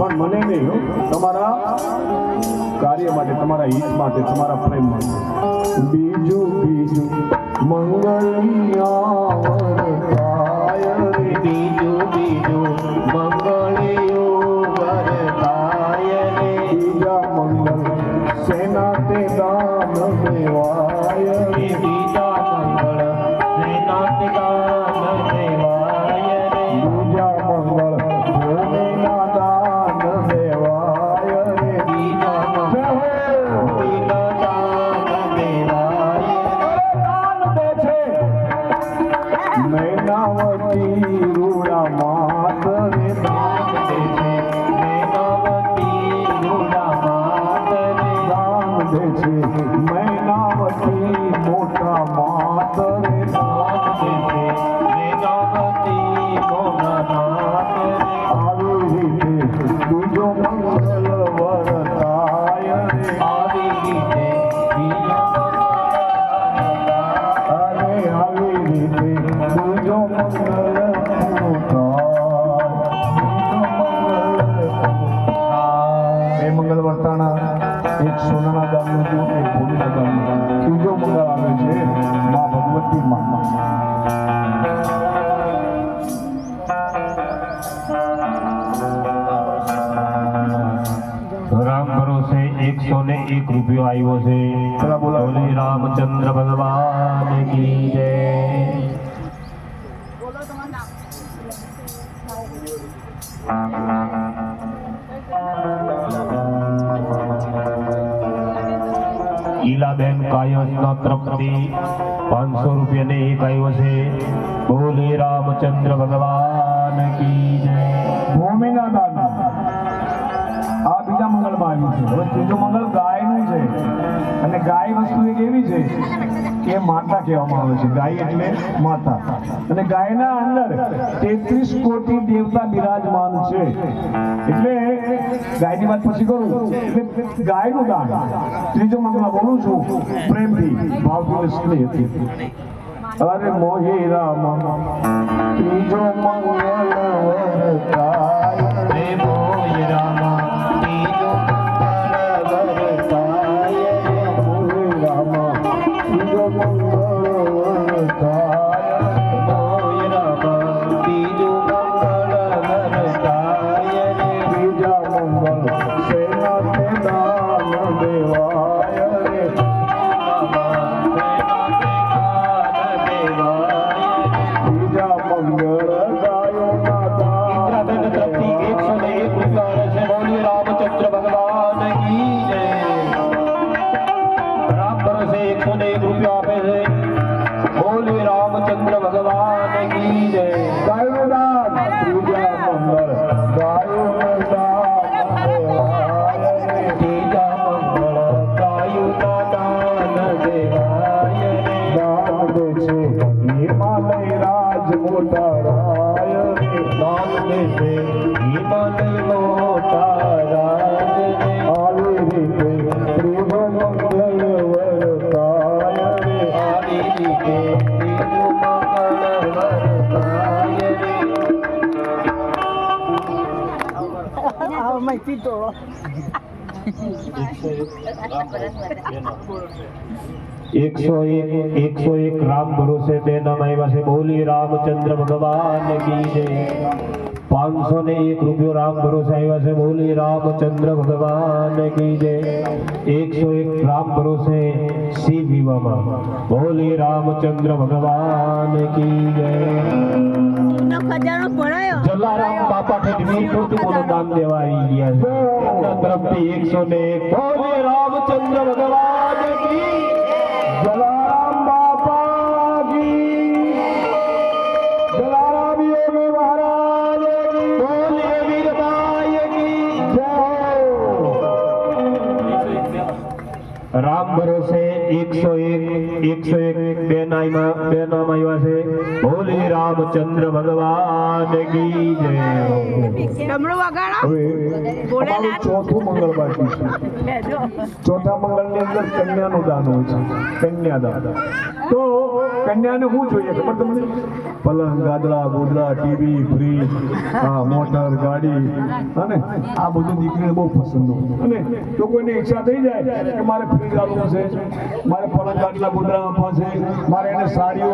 પણ મને નહીં. તમારા કાર્ય માટે તમારા હિત માટે તમારા પ્રેમ માટે. બીજું બીજું મંગળિયા બીજું બીજું મંગળિયું વરતાય બીજા મંગળ સેના તે દાન દેવાય બીજા મૈનાવતી રૂડા માતરે દાન દે છે મેનાવતી રૂડા માત રે છે મૈનાવતી મોટા છે મોહનાથ રે રીતે બીજો મંગલ વરતાય રે આવી રીતે બીજા છે એકસો ને એક રૂપિયો આવ્યો છે રામચંદ્ર ભગવાન કી જય ઈલાબેન કાયસના તરફથી પાંચસો રૂપિયા ને એક આવ્યો છે. બોલે રામચંદ્ર ભગવાન કી જય. ભૂમિના દાન આ બીજા મંગળમાં આવ્યું છે. હવે ત્રીજો મંગળ છે અને ગાય વસ્તુ એક એવી છે કે માતા કહેવામાં આવે છે. ગાય એટલે માતા. અને ગાયના અંદર તેત્રીસ કોટી દેવતા બિરાજમાન છે. એટલે ગાયની વાત પછી કરું. એટલે ગાયનું દાન ત્રીજો મંગળ બોલું છું, પ્રેમથી, ભાવથી સ્નેહથી અરે મોહી રામ. એક રૂપિયા આપે છે. બોલી રામચંદ્ર ભગવાન કી જય. ગાયોનું દાન ત્રીજા મંગળ. ગાયોનું દાન ત્રીજા મંગળ. ગાયુના દાન દેવાય દાન છે હિમાલય રાજ મોટા રાય દાન દેશે એકસો એક એકસો એક રામ ભરોસે બે નામ આવ્યા છે બોલી રામચંદ્ર ભગવાન કી જય પાંચસો ને એક રૂપિયો રામ ભરોસે આવ્યા છે બોલી રામચંદ્ર ભગવાન કી જય એકસો એક રામ ભરોસે શિવ વિવાહમાં બોલી રામચંદ્ર ભગવાન કી જય નો ખજાનો ભરાયો જલારામ બાપા ઠેઠ મોટું દાન દેવા આવી ગયા છે એમના તરફથી એકસો ને એક બોલી રામચંદ્ર ભગવાન કી રામ ભરોસે એકસો એક એકસો એક બે નામ બે નામ આવ્યા છે. બોલી રામચંદ્ર ભગવાન કી જય. હવે ચોથું મંગળ બાકી છે. ચોથા ચોથા મંગળની અંદર કન્યાનું દાન હોય છે. કન્યાદાન. તો કન્યાને શું જોઈએ ખબર તમને? પલંગ ગાદલા ગોદડા, ટીવી, ફ્રીજ હા મોટર, ગાડી અને આ બધું દીકરીને બહુ પસંદ હોય. અને તો કોઈને ઈચ્છા થઈ જાય કે મારે ફ્રીજ આપવું છે, મારે પલંગ ગાદલા ગોદડા આપવા છે, મારે એને સાડીઓ